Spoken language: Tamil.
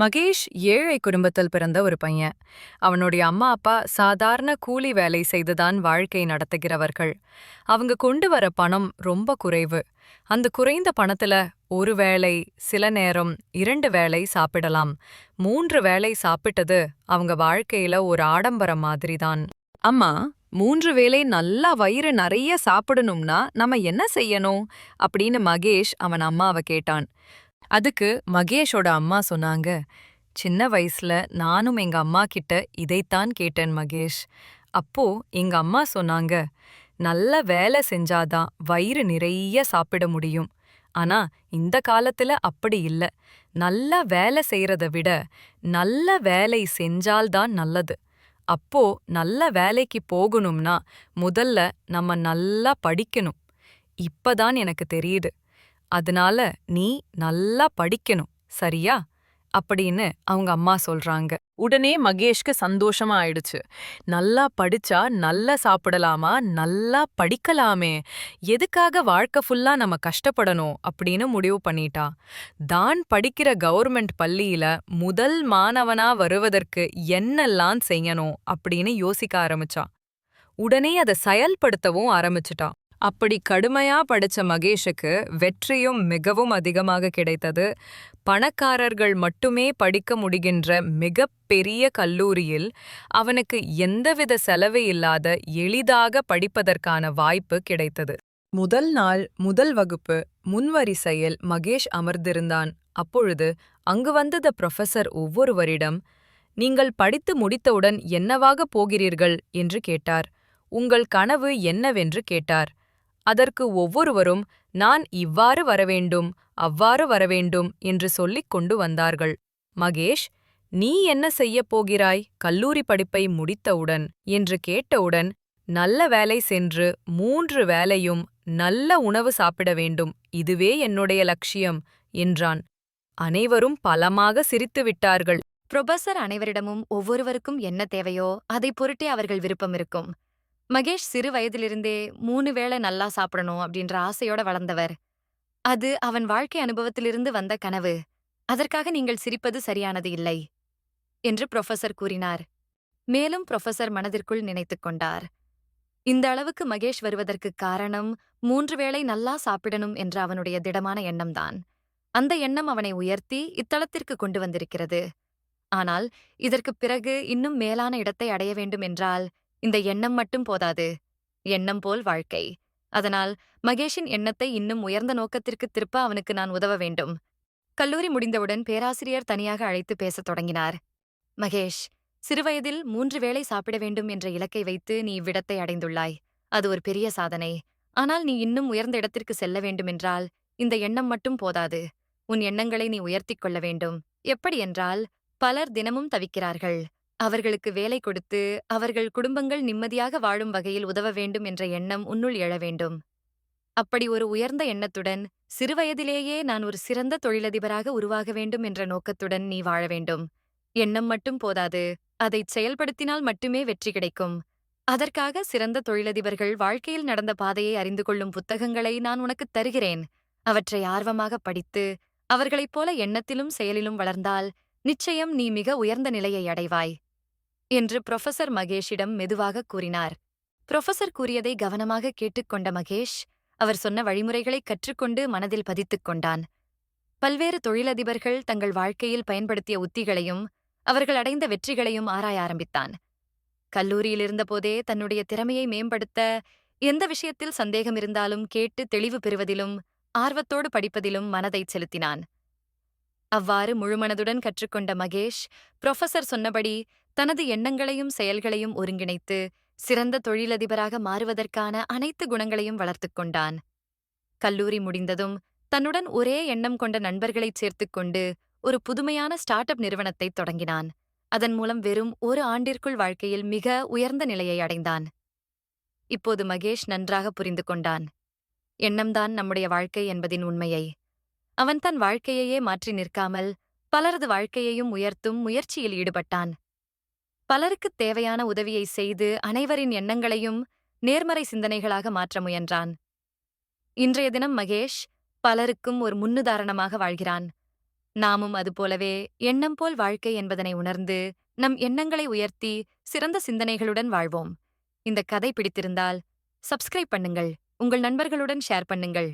மகேஷ் ஏழை குடும்பத்தில் பிறந்த ஒரு பையன். அவனுடைய அம்மா அப்பா சாதாரண கூலி வேலை செய்துதான் வாழ்க்கை நடத்துகிறவர்கள். அவங்க கொண்டு வர பணம் ரொம்ப குறைவு. அந்த குறைந்த பணத்துல ஒரு வேளை சில நேரம் இரண்டு வேளை சாப்பிடலாம். மூன்று வேளை சாப்பிட்டது அவங்க வாழ்க்கையில ஒரு ஆடம்பரம் மாதிரிதான். அம்மா மூன்று வேளை நல்லா வயிறு நிறைய சாப்பிடணும்னா நம்ம என்ன செய்யணும்? அப்படின்னு மகேஷ் அவன் அம்மாவை கேட்டான். அதுக்கு மகேஷோட அம்மா சொன்னாங்க சின்ன வயசுல நானும் எங்க அம்மா கிட்ட இதைத்தான் கேட்டேன் மகேஷ். அப்போ எங்க அம்மா சொன்னாங்க நல்ல வேலை செஞ்சாதான் வயிறு நிறைய சாப்பிட முடியும். ஆனா இந்த காலத்துல அப்படி இல்ல. நல்ல வேலை செய்யறத விட நல்ல வேலை செஞ்சால்தான் நல்லது. அப்போ நல்ல வேலைக்கு போகணும்னா முதல்ல நம்ம நல்லா படிக்கணும். இப்பதான் எனக்கு தெரியுது. அதனால நீ நல்லா படிக்கணும் சரியா? அப்படின்னு அவங்க அம்மா சொல்றாங்க. உடனே மகேஷ்க்கு சந்தோஷமா ஆயிடுச்சு. நல்லா படிச்சா நல்லா சாப்பிடலாமா? நல்லா படிக்கலாமே. எதுக்காக வாழ்க்கை ஃபுல்லா நம்ம கஷ்டப்படணும்? அப்படின்னு முடிவு பண்ணிட்டா. தான் படிக்கிற கவர்மெண்ட் பள்ளியில முதல் மாணவனா வருவதற்கு என்னெல்லாம் செய்யணும்? அப்படின்னு யோசிக்க ஆரம்பிச்சா. உடனே அதை செயல்படுத்தவும் ஆரம்பிச்சிட்டா. அப்படி கடுமையா படிச்ச மகேஷுக்கு வெற்றியும் மிகவும் அதிகமாக கிடைத்தது. பணக்காரர்கள் மட்டுமே படிக்க முடிகின்ற மிகப்பெரிய கல்லூரியில் அவனுக்கு எந்தவித செலவு இல்லாத எளிதாக படிப்பதற்கான வாய்ப்பு கிடைத்தது. முதல் நாள் முதல் வகுப்பு முன்வரிசையில் மகேஷ் அமர்ந்திருந்தான். அப்பொழுது அங்கு வந்தத ப்ரொஃபசர் ஒவ்வொருவரிடம் நீங்கள் படித்து முடித்தவுடன் என்னவாக போகிறீர்கள்? என்று கேட்டார். உங்கள் கனவு என்னவென்று? கேட்டார். அதற்கு ஒவ்வொருவரும் நான் இவ்வாறு வரவேண்டும் அவ்வாறு வரவேண்டும் என்று சொல்லிக் கொண்டு வந்தார்கள். மகேஷ் நீ என்ன செய்யப் போகிறாய்? கல்லூரி படிப்பை முடித்தவுடன் என்று கேட்டவுடன் நல்ல வேலை சென்று மூன்று வேலையும் நல்ல உணவு சாப்பிட வேண்டும். இதுவே என்னுடைய லட்சியம் என்றான். அனைவரும் பலமாக சிரித்துவிட்டார்கள் புரொபசர் அனைவரிடமும் ஒவ்வொருவருக்கும் என்ன தேவையோ அதை பொருட்டே அவர்கள் விருப்பம் இருக்கும். மகேஷ் சிறு வயதிலிருந்தே மூணு வேளை நல்லா சாப்பிடணும் அப்படின்ற ஆசையோட வளர்ந்தவர். அது அவன் வாழ்க்கை அனுபவத்திலிருந்து வந்த கனவு. அதற்காக நீங்கள் சிரிப்பது சரியானது இல்லை என்று புரொஃபசர் கூறினார். மேலும் புரொஃபசர் மனதிற்குள் நினைத்துக் கொண்டார். இந்த அளவுக்கு மகேஷ் வருவதற்கு காரணம் மூன்று வேளை நல்லா சாப்பிடணும் என்ற அவனுடைய திடமான எண்ணம்தான் அந்த எண்ணம் அவனை உயர்த்தி இத்தளத்திற்கு கொண்டு வந்திருக்கிறது. ஆனால் இதற்குப் பிறகு இன்னும் மேலான இடத்தை அடைய வேண்டும் என்றால் இந்த எண்ணம் மட்டும் போதாது. எண்ணம் போல் வாழ்க்கை. அதனால் மகேஷின் எண்ணத்தை இன்னும் உயர்ந்த நோக்கத்திற்கு திருப்ப அவனுக்கு நான் உதவ வேண்டும். கல்லூரி முடிந்தவுடன் பேராசிரியர் தனியாக அழைத்து பேசத் தொடங்கினார். மகேஷ் சிறுவயதில் மூன்று வேளை சாப்பிட வேண்டும் என்ற இலக்கை வைத்து நீ இவ்விடத்தை அடைந்துள்ளாய். அது ஒரு பெரிய சாதனை. ஆனால் நீ இன்னும் உயர்ந்த இடத்திற்கு செல்ல வேண்டுமென்றால் இந்த எண்ணம் மட்டும் போதாது. உன் எண்ணங்களை நீ உயர்த்திக் கொள்ள வேண்டும். எப்படி என்றால் பலர் தினமும் தவிக்கிறார்கள். அவர்களுக்கு வேலை கொடுத்து அவர்கள் குடும்பங்கள் நிம்மதியாக வாழும் வகையில் உதவ வேண்டும் என்ற எண்ணம் உன்னுள் எழ வேண்டும். அப்படி ஒரு உயர்ந்த எண்ணத்துடன் சிறுவயதிலேயே நான் ஒரு சிறந்த தொழிலதிபராக உருவாக வேண்டும் என்ற நோக்கத்துடன் நீ வாழ வேண்டும். எண்ணம் மட்டும் போதாது அதைச் செயல்படுத்தினால் மட்டுமே வெற்றி கிடைக்கும். அதற்காக சிறந்த தொழிலதிபர்கள் வாழ்க்கையில் நடந்த பாதையை அறிந்து கொள்ளும் புத்தகங்களை நான் உனக்குத் தருகிறேன். அவற்றை ஆர்வமாக படித்து அவர்களைப் போல எண்ணத்திலும் செயலிலும் வளர்ந்தால் நிச்சயம் நீ மிக உயர்ந்த நிலையை அடைவாய். என்று புரொஃபசர் மகேஷிடம் மெதுவாக கூறினார். புரொஃபசர் கூறியதை கவனமாக கேட்டுக்கொண்ட மகேஷ் அவர் சொன்ன வழிமுறைகளை கற்றுக்கொண்டு மனதில் பதித்துக் கொண்டான். பல்வேறு தொழிலதிபர்கள் தங்கள் வாழ்க்கையில் பயன்படுத்திய உத்திகளையும் அவர்கள் அடைந்த வெற்றிகளையும் ஆராய ஆரம்பித்தான். கல்லூரியில் இருந்தபோதே தன்னுடைய திறமையை மேம்படுத்த எந்த விஷயத்தில் சந்தேகம் இருந்தாலும் கேட்டு தெளிவு பெறுவதிலும் ஆர்வத்தோடு படிப்பதிலும் மனதைச் செலுத்தினான். அவ்வாறு முழுமனதுடன் கற்றுக்கொண்ட மகேஷ் புரொஃபசர் சொன்னபடி தனது எண்ணங்களையும் செயல்களையும் ஒருங்கிணைத்து சிறந்த தொழிலதிபராக மாறுவதற்கான அனைத்து குணங்களையும் வளர்த்துக் கொண்டான். கல்லூரி முடிந்ததும் தன்னுடன் ஒரே எண்ணம் கொண்ட நண்பர்களைச் சேர்த்துக்கொண்டு ஒரு புதுமையான ஸ்டார்ட் அப் நிறுவனத்தை தொடங்கினான். அதன் மூலம் வெறும் ஒரு ஆண்டிற்குள் வாழ்க்கையில் மிக உயர்ந்த நிலையை அடைந்தான். இப்போது மகேஷ் நன்றாக புரிந்து கொண்டான். எண்ணம்தான் நம்முடைய வாழ்க்கை என்பதின் உண்மையை. அவன் தன் வாழ்க்கையையே மாற்றி நிற்காமல் பலரது வாழ்க்கையையும் உயர்த்தும் முயற்சியில் ஈடுபட்டான். பலருக்குத் தேவையான உதவியை செய்து அனைவரின் எண்ணங்களையும் நேர்மறை சிந்தனைகளாக மாற்ற முயன்றான். இன்றைய தினம் மகேஷ் பலருக்கும் ஒரு முன்னுதாரணமாக வாழ்கிறான். நாமும் அதுபோலவே எண்ணம் போல் வாழ்க்கை என்பதனை உணர்ந்து நம் எண்ணங்களை உயர்த்தி சிறந்த சிந்தனைகளுடன் வாழ்வோம். இந்த கதை பிடித்திருந்தால் சப்ஸ்கிரைப் பண்ணுங்கள் உங்கள் நண்பர்களுடன் ஷேர் பண்ணுங்கள்.